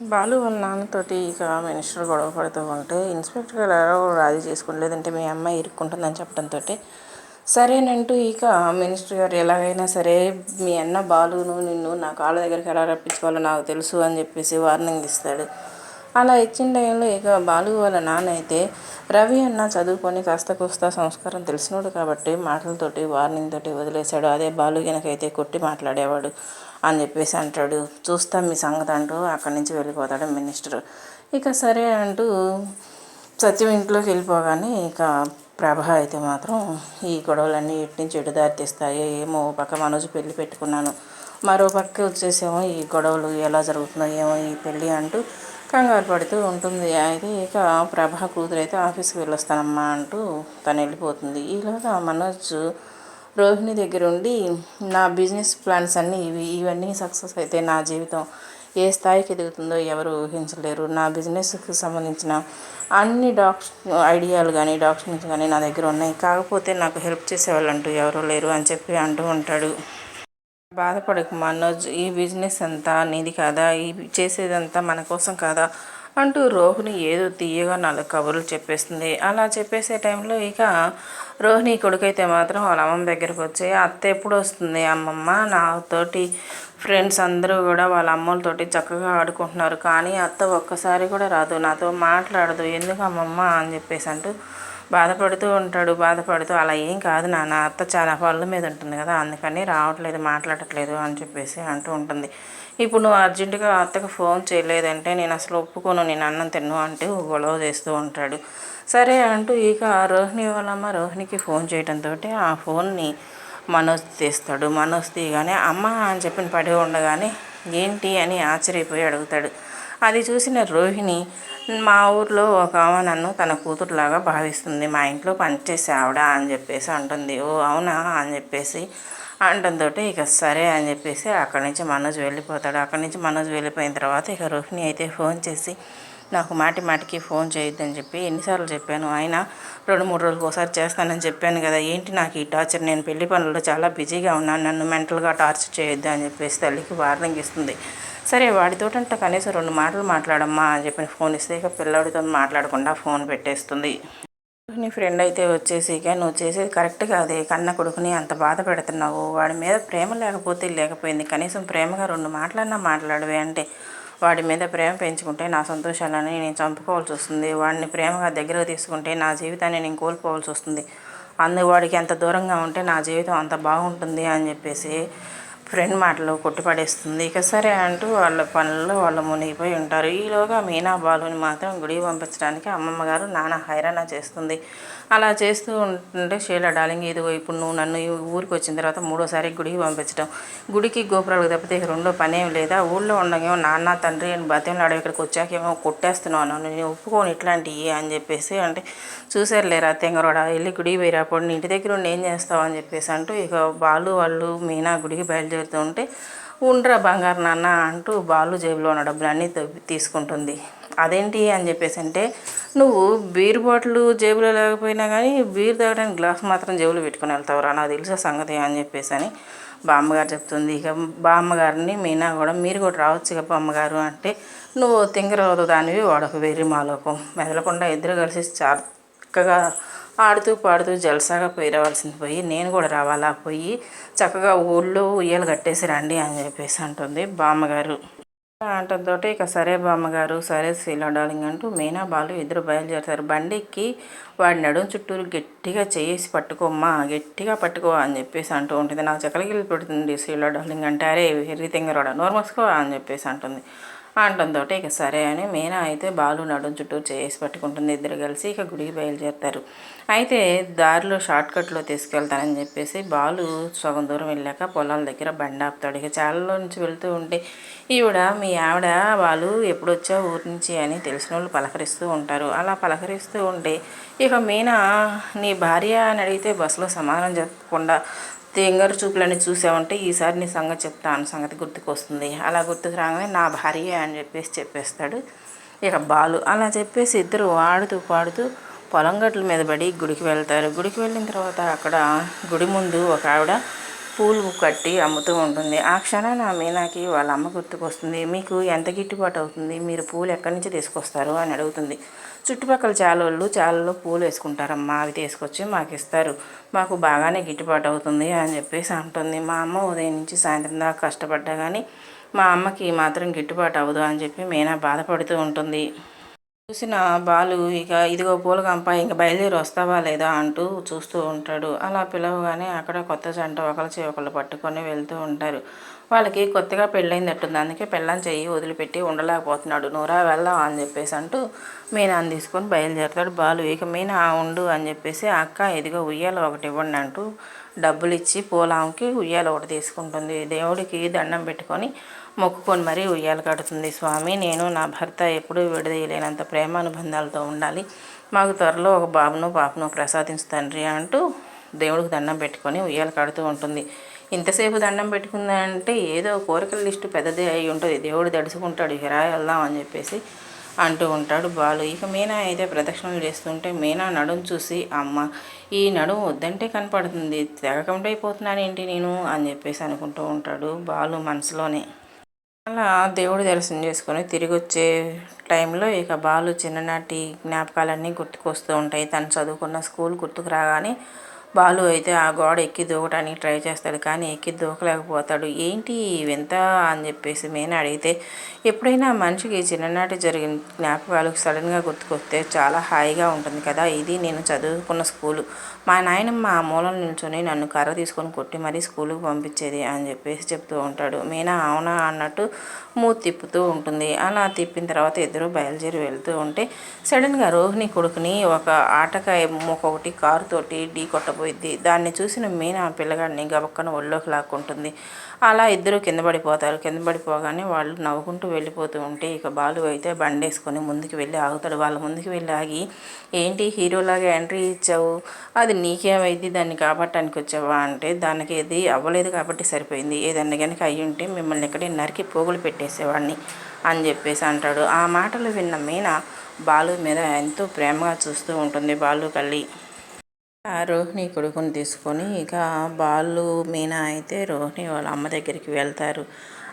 బాలు వాళ్ళ నాన్నతోటి ఇక మినిస్టర్ గొడవ పడుతూ ఉంటే ఇన్స్పెక్టర్ గారు ఎవరో రాజీ చేసుకుని లేదంటే మీ అమ్మాయి ఇరుక్కుంటుందని చెప్పడంతో సరేనంటూ ఇక మినిస్టర్ గారు ఎలాగైనా సరే మీ అన్న బాలును నిన్ను నా కాళ్ళ దగ్గరికి ఎలా రప్పించుకోవాలో నాకు తెలుసు అని చెప్పేసి వార్నింగ్ ఇస్తాడు. అలా ఇచ్చిన టైంలో ఇక బాలు వాళ్ళ నాన్న అయితే రవి అన్న చదువుకొని కాస్త కూస్త సంస్కారం తెలిసినోడు కాబట్టి మాటలతోటి వార్నింగ్ తోటి వదిలేశాడు. అదే బాలు వెనకైతే కొట్టి మాట్లాడేవాడు. అని చెప్పేసి అంటాడు. చూస్తాం మీ సంగతి అంటూ అక్కడి నుంచి వెళ్ళిపోతాడు మినిస్టర్. ఇక సరే అంటూ సత్యం ఇంట్లోకి వెళ్ళిపోగానే ఇక ప్రభ అయితే మాత్రం ఈ గొడవలన్నీ ఇటు నుంచి ఎటు దారితీస్తాయి ఏమో ఓ పక్క మనోజ్ పెళ్ళి పెట్టుకున్నాను. మరో పక్క వచ్చేసేమో ఈ గొడవలు ఎలా జరుగుతుందో ఏమో ఈ పెళ్ళి అంటూ కంగారు పడుతూ ఉంటుంది. అయితే ఇక ప్రభ కూతురు అయితే ఆఫీస్కి వెళ్ళొస్తానమ్మా అంటూ తను వెళ్ళిపోతుంది. ఈలోగా మనోజ్ రోహిణి దగ్గర ఉండి నా బిజినెస్ ప్లాన్స్ అన్నీ ఇవి ఇవన్నీ సక్సెస్ అయితే నా జీవితం ఏ స్థాయికి ఎదుగుతుందో ఎవరు ఊహించలేరు. నా బిజినెస్కి సంబంధించిన అన్ని డాక్స్ ఐడియాలు కానీ డాక్యుమెంట్స్ కానీ నా దగ్గర ఉన్నాయి. కాకపోతే నాకు హెల్ప్ చేసేవాళ్ళు అంటూ ఎవరు లేరు అని చెప్పి అంటూ ఉంటాడు. బాధపడకు మనోజ్ ఈ బిజినెస్ అంతా నీది కాదా? ఈ చేసేదంతా మన కోసం కాదా? అంటూ రోహిణి ఏదో తీయగా నాలుగు కబుర్లు చెప్పేస్తుంది. అలా చెప్పేసే టైంలో ఇక రోహిణి కొడుకైతే మాత్రం వాళ్ళ అమ్మమ్మ దగ్గరికి వచ్చి అత్త ఎప్పుడు వస్తుంది అమ్మమ్మ? నాతోటి ఫ్రెండ్స్ అందరూ కూడా వాళ్ళ అమ్మలతోటి చక్కగా ఆడుకుంటున్నారు. కానీ అత్త ఒక్కసారి కూడా రాదు. నాతో మాట్లాడదు. ఎందుకు అమ్మమ్మ? అని చెప్పేసి అంటూ బాధపడుతూ ఉంటాడు. బాధపడుతూ అలా ఏం కాదు నాన్న. అత్త చాలా పనుల మీద ఉంటుంది కదా. అందుకని రావట్లేదు మాట్లాడట్లేదు అని చెప్పేసి అంటూ ఉంటుంది. ఇప్పుడు నువ్వు అర్జెంటుగా అత్తకు ఫోన్ చేయలేదంటే నేను అసలు ఒప్పుకోను నేను అన్నం తిన్ను అంటే గొడవ చేస్తూ ఉంటాడు. సరే అంటూ ఇక రోహిణి వాళ్ళమ్మ రోహిణికి ఫోన్ చేయడంతో ఆ ఫోన్ని మనోజ్ తీస్తాడు. మనోజ్ తీయగానే అమ్మ అని చెప్పిన పడి ఉండగానే ఏంటి? అని ఆశ్చర్యపోయి అడుగుతాడు. అది చూసిన రోహిణి మా ఊర్లో ఒక ఆమె నన్ను తన కూతురులాగా భావిస్తుంది. మా ఇంట్లో పనిచేసే ఆవిడ అని చెప్పేసి అంటుంది. ఓ అవునా? అని చెప్పేసి అంటంతో ఇక సరే అని చెప్పేసి అక్కడి నుంచి మనోజ్ వెళ్ళిపోతాడు. అక్కడి నుంచి మనోజ్ వెళ్ళిపోయిన తర్వాత ఇక రోహిణి అయితే ఫోన్ చేసి నాకు మాటి మాటికి ఫోన్ చేయొద్దని చెప్పి ఎన్నిసార్లు చెప్పాను. ఆయన రెండు మూడు రోజులకు ఒకసారి చేస్తానని చెప్పాను కదా. ఏంటి నాకు ఈ టార్చర్? నేను పెళ్ళి పనుల్లో చాలా బిజీగా ఉన్నాను. నన్ను మెంటల్గా టార్చర్ చేయొద్దు అని చెప్పేసి తల్లికి వార్నింగ్ ఇస్తుంది. సరే వాడితోటంట కనీసం రెండు మాటలు మాట్లాడమ్మా అని చెప్పి ఫోన్ ఇస్తే ఇక పిల్లడితో మాట్లాడకుండా ఫోన్ పెట్టేస్తుంది. నీ ఫ్రెండ్ అయితే వచ్చేసి ఇక నువ్వు చేసేది కరెక్ట్ కాదే కన్న కొడుకుని అంత బాధ పెడుతున్నావు వాడి మీద ప్రేమ లేకపోతే లేకపోయింది కనీసం ప్రేమగా రెండు మాటలన్నా మాట్లాడవే అంటే వాడి మీద ప్రేమ పెంచుకుంటే నా సంతోషాలని నేను చంపుకోవాల్సి వస్తుంది వాడిని ప్రేమగా దగ్గర తీసుకుంటే నా జీవితాన్ని నేను కోల్పోవాల్సి వస్తుంది అందు వాడికి ఎంత దూరంగా ఉంటే నా జీవితం అంత బాగుంటుంది అని చెప్పేసి ఫ్రెండ్ మాటలు కొట్టిపడేస్తుంది. ఇక సరే అంటూ వాళ్ళ పనుల్లో వాళ్ళు మునిగిపోయి ఉంటారు. ఈలోగా మీనా బాలుని మాత్రం గుడికి పంపించడానికి అమ్మమ్మ గారు నాన్న హైరాణ చేస్తుంది. అలా చేస్తూ ఉంటుంటే షీలా డాలింగ్ ఇదిగో ఇప్పుడు నువ్వు నన్ను ఊరికి వచ్చిన తర్వాత మూడోసారి గుడికి పంపించడం గుడికి గోపురాలకు తప్పితే ఇక రెండో పనేం లేదా. ఊళ్ళో ఉండగేమో నాన్న తండ్రి అని బతిమలాడ ఇక్కడికి వచ్చాకేమో కొట్టేస్తున్నావు నేను ఒప్పుకోను ఇట్లాంటివి అని చెప్పేసి అంటే చూసారు లేరా తెంగరోడ వెళ్ళి గుడికి పోయినప్పుడు ఇంటి దగ్గర ఉండి ఏం చేస్తావు? అని చెప్పేసి అంటూ ఇక బాలు వాళ్ళు మీనా గుడికి బయలుదేరుతూ ఉంటే ఉండరా బంగారు నాన్న అంటూ బాలు జేబులో ఉన్న డబ్బులన్నీ తీసుకుంటుంది. అదేంటి అని చెప్పేసి అంటే నువ్వు బీర్ బాటిల్ జేబులో లేకపోయినా కానీ బీర్ తాగడానికి గ్లాస్ మాత్రం జేబులో పెట్టుకుని వెళ్తావురా నాకు తెలిసే సంగతి అని చెప్పేసి అని బామ్మగారు చెప్తుంది. ఇక బామ్మగారిని మీనా కూడా మీరు కూడా రావచ్చు ఇక బామ్మగారు అంటే నువ్వు తింగరవదు దానివి వాడొక వెర్రి మాలోకం మెదలకుండా ఇద్దరు కలిసి చక్కగా ఆడుతూ పాడుతూ జలసాగా పోయి రావాల్సింది పోయి నేను కూడా రావాలా పోయి చక్కగా ఊళ్ళో ఉయ్యాలు కట్టేసి రండి అని చెప్పేసి అంటుంది బామ్మగారు అంటంతో ఇక సరే బామ్మగారు సరే శీలా డార్లింగ్ అంటూ మీనా బాలు ఇద్దరు బయలుదేరుతారు. బండికి వాడి నడుం చుట్టూరు గట్టిగా చేసి పట్టుకోమ్మా గట్టిగా పట్టుకో అని చెప్పేసి అంటూ ఉంటుంది. నా చెక్కలకి వెళ్ళి పెడుతుంది శీలా డార్లింగ్ అంటే అరే హెర్రీ తింగరోడా నోర్మస్కో అని చెప్పేసి అంటుంది. అంటంతో ఇక సరే అని మీనా అయితే బాలు నడుం చుట్టూ చేసి పట్టుకుంటుంది. ఇద్దరు కలిసి ఇక గుడికి బయలుదేరుతారు. అయితే దారిలో షార్ట్ కట్లో తీసుకెళ్తానని చెప్పేసి బాలు సగం దూరం వెళ్ళాక పొలాల దగ్గర బండి ఆపుతాడు. ఇక చాలలో నుంచి వెళ్తూ ఉంటే ఈవిడ మీ ఆవిడ వాళ్ళు ఎప్పుడు వచ్చా ఊరి నుంచి అని తెలిసిన వాళ్ళు పలకరిస్తూ ఉంటారు. అలా పలకరిస్తూ ఉంటే ఇక మీనా నీ భార్య అని అడిగితే బస్సులో సమాధానం చెప్పకుండా తెంగరు చూపులని చూసామంటే ఈసారి నీ సంగతి చెప్తాను సంగతి గుర్తుకొస్తుంది. అలా గుర్తుకు రాగానే నా భార్య అని చెప్పేసి చెప్పేస్తాడు. ఇక బాలు అలా చెప్పేసి ఇద్దరు ఆడుతూ పాడుతూ పొలం గట్ల మీద పడి గుడికి వెళ్తారు. గుడికి వెళ్ళిన తర్వాత అక్కడ గుడి ముందు ఒక ఆవిడ పూలు కట్టి అమ్ముతూ ఉంటుంది. ఆ క్షణాన మీనాకి వాళ్ళ అమ్మ గుర్తుకొస్తుంది మీకు ఎంత గిట్టుబాటు అవుతుంది? మీరు పూలు ఎక్కడి నుంచి తీసుకొస్తారు? అని అడుగుతుంది. చుట్టుపక్కల చాలోళ్ళు చాలలో పూలు వేసుకుంటారమ్మా అవి తీసుకొచ్చి మాకు ఇస్తారు. మాకు బాగానే గిట్టుబాటు అవుతుంది అని చెప్పేసి అంటుంది. మా అమ్మ ఉదయం నుంచి సాయంత్రం దాకా కష్టపడ్డా కానీ మా అమ్మకి మాత్రం గిట్టుబాటు అవ్వదు అని చెప్పి మీనా బాధపడుతూ ఉంటుంది. చూసిన బాలు ఇక ఇదిగో పూల గంప ఇంక బయలుదేరి వస్తావా లేదా? అంటూ చూస్తూ ఉంటాడు. అలా పిలవగానే అక్కడ కొత్త జంట ఒకరిచి ఒకళ్ళు పట్టుకొని వెళ్తూ ఉంటారు. వాళ్ళకి కొత్తగా పెళ్ళైందట్టుంది. అందుకే పెళ్ళని చెయ్యి వదిలిపెట్టి ఉండలేకపోతున్నాడు. నూరా వెళ్దాం అని చెప్పేసి అంటూ మీనాన్ని తీసుకొని బయలుదేరుతాడు. బాలు ఇక మీనా ఉండు అని చెప్పేసి అక్క ఇదిగో ఉయ్యాల ఒకటి ఇవ్వండి అంటూ డబ్బులు ఇచ్చి పూలాంకి ఉయ్యాల ఒకటి తీసుకుంటుంది. దేవుడికి దండం పెట్టుకొని మొక్కుకొని మరీ ఉయ్యాలు కడుతుంది. స్వామి నేను నా భర్త ఎప్పుడూ విడదీయలేనంత ప్రేమ అనుబంధాలతో ఉండాలి. మాకు త్వరలో ఒక బాబును పాపను ప్రసాదించు తండ్రి అంటూ దేవుడికి దండం పెట్టుకొని ఉయ్యాలు కడుతూ ఉంటుంది. ఇంతసేపు దండం పెట్టుకుందంటే ఏదో కోరికల లిస్టు పెద్దదే అయి ఉంటుంది. దేవుడు దడుచుకుంటాడు హిరా వెళ్దాం అని చెప్పేసి అంటూ ఉంటాడు బాలు. ఇక మీనా అయితే ప్రదక్షిణలు చేస్తుంటే మీనా నడుము చూసి అమ్మ ఈ నడుము వద్దంటే కనపడుతుంది. తిరగకుండా అయిపోతున్నాను ఏంటి నేను? అని చెప్పేసి అనుకుంటూ ఉంటాడు బాలు మనసులోనే. అలా దేవుడి దర్శనం చేసుకొని తిరిగి వచ్చే టైంలో ఇక బాలు చిన్ననాటి జ్ఞాపకాలన్నీ గుర్తుకొస్తూ ఉంటాయి. తను చదువుకున్న స్కూల్ గుర్తుకు రాగానే బాలు అయితే ఆ గోడ ఎక్కి దూకడానికి ట్రై చేస్తాడు కానీ ఎక్కి దూకలేకపోతాడు. ఏంటి వింత అని చెప్పేసి నేను అడిగితే ఎప్పుడైనా మనిషికి చిన్ననాటి జరిగిన జ్ఞాపకాలు సడన్గా గుర్తుకొస్తే చాలా హాయిగా ఉంటుంది కదా. ఇది నేను చదువుకున్న స్కూలు. మా నాయనమ్మ ఆ మూలం నిల్చొని నన్ను కర్ర తీసుకొని కొట్టి మరీ స్కూలుకు పంపించేది అని చెప్పేసి చెప్తూ ఉంటాడు. మీనా అవునా అన్నట్టు మూతి తిప్పుతూ ఉంటుంది. అలా తిప్పిన తర్వాత ఇద్దరు బయలుదేరి వెళ్తూ ఉంటే సడన్గా రోహిణి కొడుకుని ఒక ఆటకాయ ఒకటి కారుతోటి ఢీ కొట్టబోయిద్ది దాన్ని చూసిన మీనా పిల్లగాడిని గబక్కన ఒళ్ళోకి లాక్కుంటుంది. అలా ఇద్దరు కింద పడిపోతారు. కింద పడిపోగానే వాళ్ళు నవ్వుకుంటూ వెళ్ళిపోతూ ఉంటే ఇక బాలు అయితే బండేసుకొని ముందుకు వెళ్ళి ఆగుతాడు. వాళ్ళ ముందుకు వెళ్ళి ఆగి ఏంటి హీరోలాగా ఎంట్రీ ఇచ్చావు? అది నీకేమైంది? దాన్ని కాపాడటానికి వచ్చావా? అంటే దానికి ఏది అవ్వలేదు కాబట్టి సరిపోయింది. ఏదన్నా కనుక అయ్యి ఉంటే మిమ్మల్ని ఇక్కడే నరికి పోగులు పెట్టేసేవాడిని అని చెప్పేసి అంటాడు. ఆ మాటలు విన్న మీన బాలు మీద ఎంతో ప్రేమగా చూస్తూ ఉంటుంది బాలు కళ్ళి రోహిణి కొడుకుని తీసుకొని ఇక బాలు మీనా అయితే రోహిణి వాళ్ళ అమ్మ దగ్గరికి వెళ్తారు.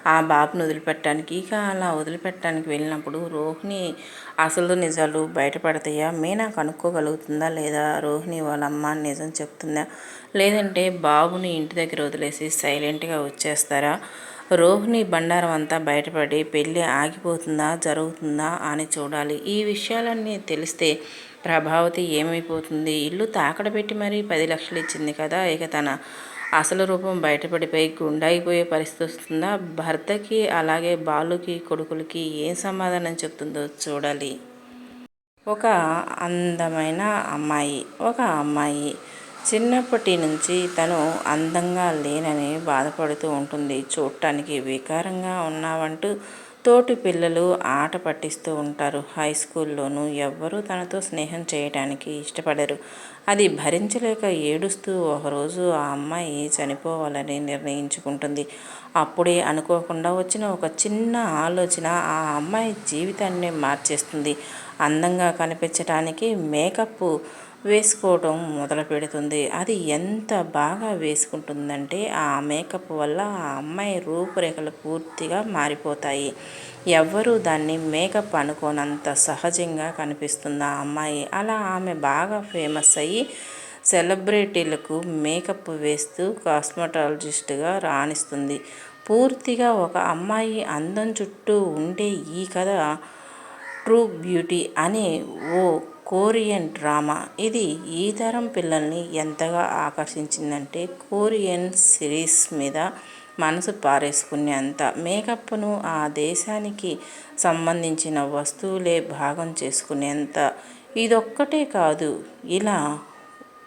ఆ బాబుని వదిలిపెట్టడానికి ఇక అలా వదిలిపెట్టడానికి వెళ్ళినప్పుడు రోహిణి అసలు నిజాలు బయటపడతాయా? మీనా కనుక్కోగలుగుతుందా లేదా? రోహిణి వాళ్ళ అమ్మ నిజం చెప్తుందా? లేదంటే బాబుని ఇంటి దగ్గర వదిలేసి సైలెంట్గా వచ్చేస్తారా? రోహిణి బండారం అంతా బయటపడి పెళ్ళి ఆగిపోతుందా? జరుగుతుందా? అని చూడాలి. ఈ విషయాలన్నీ తెలిస్తే ప్రభావతి ఏమైపోతుంది? ఇల్లు తాకడ పెట్టి మరీ పది లక్షలు ఇచ్చింది కదా ఇక తన అసలు రూపం బయటపడిపోయి గుండాయిపోయే పరిస్థితి వస్తుందా? భర్తకి అలాగే బాలుకి కొడుకులకి ఏం సమాధానం చెప్తుందో చూడాలి. ఒక అందమైన అమ్మాయి ఒక అమ్మాయి. చిన్నప్పటి నుంచి తను అందంగా లేనని బాధపడుతూ ఉంటుంది. చూడటానికి వికారంగా ఉన్నావంటూ తోటి పిల్లలు ఆట పట్టిస్తూ ఉంటారు. హై స్కూల్లోనూ ఎవ్వరూ తనతో స్నేహం చేయడానికి ఇష్టపడరు. అది భరించలేక ఏడుస్తూ ఒకరోజు ఆ అమ్మాయి చనిపోవాలని నిర్ణయించుకుంటుంది. అప్పుడే అనుకోకుండా వచ్చిన ఒక చిన్న ఆలోచన ఆ అమ్మాయి జీవితాన్ని మార్చేస్తుంది. అందంగా కనిపించడానికి మేకప్ వేసుకోవటం మొదలు పెడుతుంది. అది ఎంత బాగా వేసుకుంటుందంటే ఆ మేకప్ వల్ల ఆ అమ్మాయి రూపురేఖలు పూర్తిగా మారిపోతాయి. ఎవ్వరూ దాన్ని మేకప్ అనుకోనంత సహజంగా కనిపిస్తుంది ఆ అమ్మాయి. అలా ఆమె బాగా ఫేమస్ అయ్యి సెలబ్రిటీలకు మేకప్ వేస్తూ కాస్మెటాలజిస్ట్గా రాణిస్తుంది. పూర్తిగా ఒక అమ్మాయి అందం చుట్టూ ఉండే ఈ కథ ట్రూ బ్యూటీ అనే ఓ కొరియన్ డ్రామా. ఇది ఈ తరం పిల్లల్ని ఎంతగా ఆకర్షించిందంటే కొరియన్ సిరీస్ మీద మనసు పారేసుకునేంత. మేకప్ను ఆ దేశానికి సంబంధించిన వస్తువులే భాగం చేసుకునేంత. ఇదొక్కటే కాదు ఇలా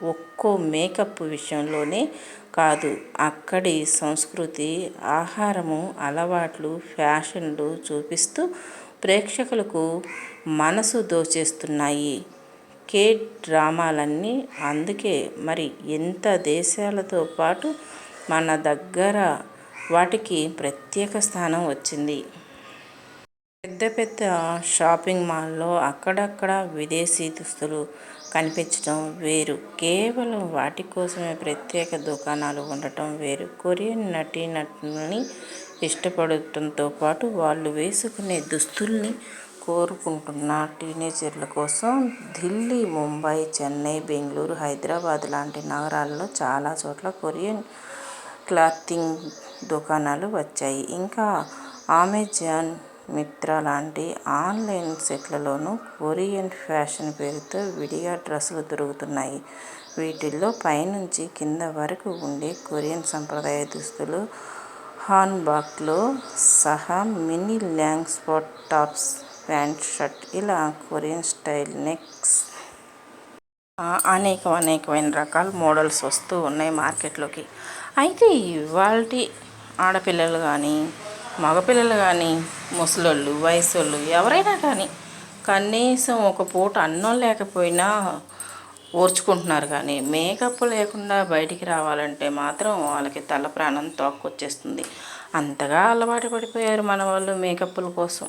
ఒక్కో మేకప్ విషయంలోనే కాదు. అక్కడి సంస్కృతి ఆహారము అలవాట్లు ఫ్యాషన్లు చూపిస్తూ ప్రేక్షకులకు మనసు దోచేస్తున్నాయి. కే డ్రామాలన్నీ అందుకే మరి ఎంత దేశాలతో పాటు మన దగ్గర వాటికి ప్రత్యేక స్థానం వచ్చింది. పెద్ద పెద్ద షాపింగ్ మాల్లో అక్కడక్కడ విదేశీ దుస్తులు కనిపించడం వేరు. కేవలం వాటి కోసమే ప్రత్యేక దుకాణాలు ఉండటం వేరు. కొరియన్ నటీనటుల్ని ఇష్టపడటంతో పాటు వాళ్ళు వేసుకునే దుస్తుల్ని కోరుకుంటున్న టీనేజర్ల కోసం ఢిల్లీ ముంబై చెన్నై బెంగళూరు హైదరాబాద్ లాంటి నగరాల్లో చాలా చోట్ల కొరియన్ క్లాతింగ్ దుకాణాలు వచ్చాయి. ఇంకా అమెజాన్ మిత్రా లాంటి ఆన్లైన్ సెట్లలోనూ కొరియన్ ఫ్యాషన్ పేరుతో విడిగా డ్రెస్సులు దొరుకుతున్నాయి. వీటిల్లో పైనుంచి కింద వరకు ఉండే కొరియన్ సంప్రదాయ దుస్తులు హాన్బాక్లో సహా mini long spot tops pant shirt ఇలా కొరియన్ స్టైల్ నెక్స్. అనేక అనేకమైన రకాల మోడల్స్ వస్తూ ఉన్నాయి మార్కెట్లోకి. అయితే ఇవాళ ఆడపిల్లలు కానీ మగపిల్లలు కానీ ముసలోళ్ళు వయసోళ్ళు ఎవరైనా కానీ కనీసం ఒక పూట అన్నం లేకపోయినా ఓర్చుకుంటున్నారు కానీ మేకప్ లేకుండా బయటికి రావాలంటే మాత్రం వాళ్ళకి తల ప్రాణం తోక్కొచ్చేస్తుంది. అంతగా అలవాటు పడిపోయారు మన వాళ్ళు మేకప్ల కోసం.